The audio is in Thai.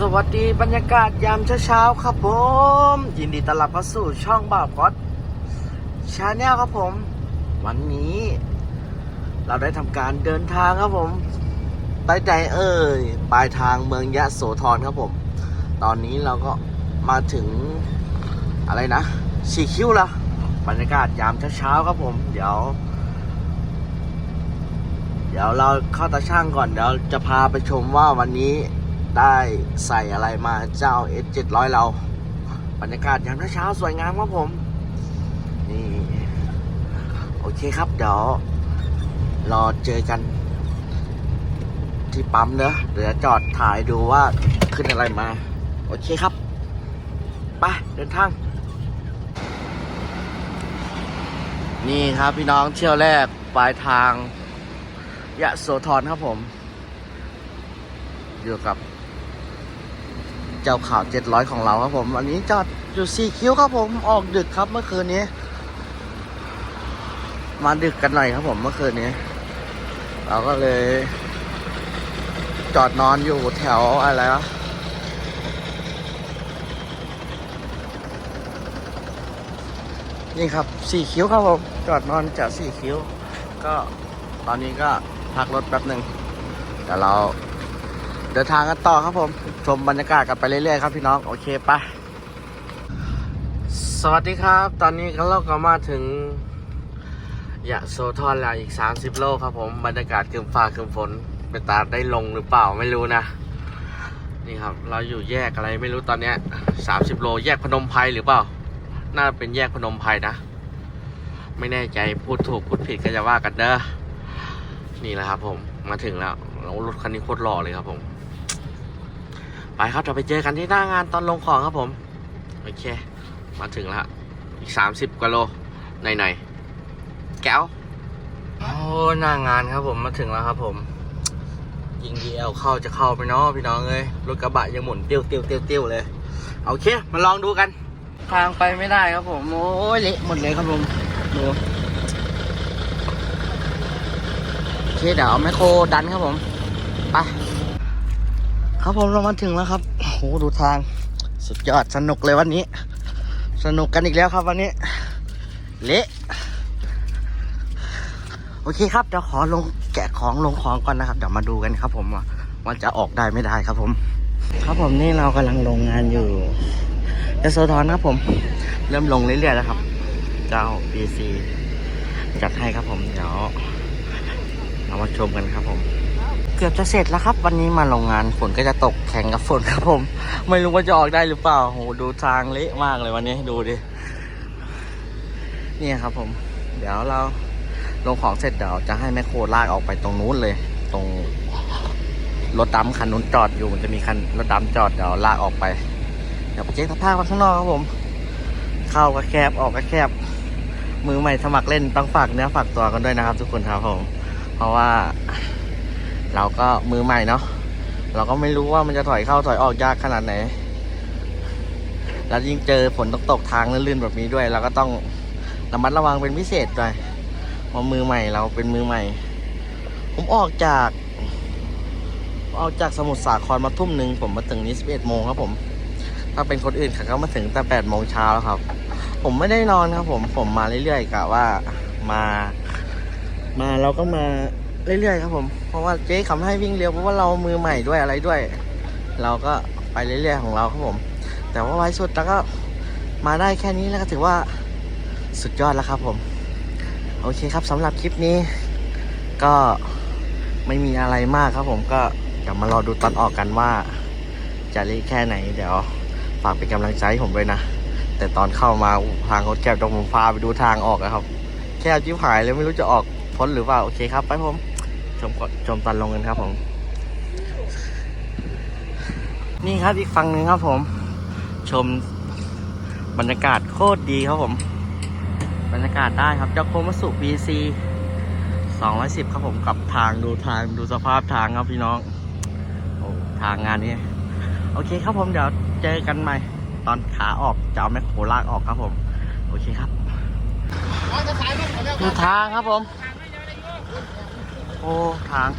สวัสดีบรรยากาศยามเช้าๆครับผม ยินดีต้อนรับเข้าสู่ช่องบ่าวพอดชาแนลครับผม วันนี้ เราได้ทำการเดินทางครับผม ไปไหนเอ่ยปลายทางเมืองยะโสธรครับผม ตอนนี้เราก็มาถึงอะไรนะสีคิ้วละบรรยากาศยามเช้าๆครับผม เดี๋ยว เดี๋ยวเราเข้าตาช่างก่อนเดี๋ยวจะพาไปชมว่าวันนี้ ได้ใส่อะไรมาเจ้า S 700 เรา บรรยากาศยามเช้าสวยงามครับผม นี่ โอเคครับ เดี๋ยวรอเจอกัน ที่ปั๊มเนอะเดี๋ยวจอดถ่ายดูว่าขึ้นอะไรมา โอเคครับไปเดินทาง นี่ครับพี่น้องเที่ยวแรกปลายทางยะโสธรครับผม อยู่กับ เจ้าขาวเจ็ดร้อยของเราครับผมวันนี้จอดอยู่สี่คิ้วครับผมออกดึกครับเมื่อคืนนี้ มาดึกกันหน่อยครับผมเมื่อคืนนี้ เราก็เลย จอดนอนอยู่แถวอะไรวะนี่ครับสี่คิ้วครับผมจอดนอนจากสี่คิ้ว ก็ตอนนี้ก็พักรถแป๊บหนึ่งเดี๋ยวเรา เดินทางกันต่อครับผม ชมบรรยากาศกันไปเรื่อยๆครับพี่น้องโอเคปะสวัสดีครับ ตอนนี้เราก็มาถึงยะโสธรแล้วอีก 30 โลครับผม บรรยากาศคืมฟ้าคืมฝนเป็นตาได้ลงหรือเปล่าไม่รู้นะ นี่ครับ เราอยู่แยกอะไรไม่รู้ตอนเนี้ย30 โล แยกพนมไพรหรือเปล่า น่าเป็นแยกพนมไพรนะ ไม่แน่ใจพูดถูกพูดผิดก็จะว่ากันเด้อนี่แหละครับผมมาถึงแล้วรถคันนี้โคตรหล่อเลยครับผม ไปครับเราไปเจอกันที่หน้างานตอนลงของครับผม โอเค มาถึงแล้วอีกสามสิบกว่าโลในในๆแก้วโอ้หน้างานครับผมมาถึงแล้วครับผม ยิงดีเอลเข้าจะเข้าไปเนาะพี่น้องเอ้ยรถกระบะยังหมุนเตี้ยวเตี้ยวเตี้ยวเตี้ยวเลยโอเค มาลองดูกันทางไปไม่ได้ครับผม โอ้ยเละหมดเลยครับผมดูโอเคเดี๋ยวเอาไมโครดันครับผม ไป ครับผมเรามาถึงแล้วครับโอ้โหดูทางสุดยอดสนุกเลยวันนี้ สนุกกันอีกแล้วครับวันนี้ เละโอเคครับเดี๋ยวขอลงแกะของลงของก่อนนะครับเดี๋ยวมาดูกันครับ ผมว่าว่าจะออกได้ไม่ได้ครับผม ครับผมนี่เรากำลังลงงานอยู่ยโสธรครับผม เริ่มลงเรื่อยๆแล้วครับ เจ้า PC จัดให้ครับผมเดี๋ยวเรามาชมกันครับผม เกือบจะเสร็จแล้วครับ วันนี้มาโรงงานฝนก็จะตกแข่งกับฝนครับผม ไม่รู้ว่าจะออกได้หรือเปล่าโหดูทางเละมากเลยวันนี้ดูดินี่ครับผม เดี๋ยวเราลงของเสร็จเดี๋ยวจะให้แมคโครลากออกไปตรงนู้นเลย ตรงรถดำคันนู้นจอดอยู่มันจะมีคันรถดำจอดเดี๋ยวลากออกไป เดี๋ยวไปเช็คสภาพกันข้างนอกครับผม เข้าก็แคบออกก็แคบ มือใหม่สมัครเล่นต้องฝากเนื้อฝากตัวกันด้วยนะครับ ทุกคนครับผม เพราะว่า เราก็มือใหม่เนาะเราก็ไม่รู้ว่ามันจะถอยเข้าถอยออกยากขนาดไหน แล้วยิ่งเจอฝนตกตกทางลื่นๆแบบนี้ด้วย เราก็ต้องระมัดระวังเป็นพิเศษหน่อยเพราะมือใหม่เราเป็นมือใหม่ ผมออกจากออกจากสมุทรสาครมาทุ่มหนึ่งผมมาถึงนี้สิบเอ็ดโมงครับผม ถ้าเป็นคนอื่นเขาก็มาถึงแต่แปดโมงเช้าแล้วครับ ผมไม่ได้นอนครับผมผมมาเรื่อยๆกะว่ามา มาเราก็มา เรื่อยๆครับผม เพราะว่าเจ๊คำให้วิ่งเร็วเพราะว่าเรามือใหม่ด้วยอะไรด้วย เราก็ไปเรื่อยๆของเราครับผม แต่ว่าไว้สุดแล้วก็มาได้แค่นี้แล้วก็ถือว่าสุดยอดแล้วครับผม โอเคครับสำหรับคลิปนี้ ก็ไม่มีอะไรมากครับผมก็เดี๋ยวมารอดูตอนออกกันว่า จะเละแค่ไหน เดี๋ยวฝากเป็นกำลังใจให้ผมด้วยนะ แต่ตอนเข้ามาทางรถแคบตรงผมพาไปดูทางออกนะครับ แค่จิ้วหายเลยไม่รู้จะออกพ้นหรือเปล่า โอเคครับ ไปผม ชมก่อนชมตอนลงกันครับผม นี่ครับอีกฝั่งหนึ่งครับผม ชมบรรยากาศโคตรดีครับผม บรรยากาศได้ครับเจ้าโคมัสุ BC 210ครับผมกับทางดูทางดูสภาพทางครับพี่น้องโอ้ทางงานนี้ โอเคครับผมเดี๋ยวเจอกันใหม่ ตอนขาออกจะเอาแมคโครลากออกครับผม โอเคครับ ดูทางครับผม โอ้ทาง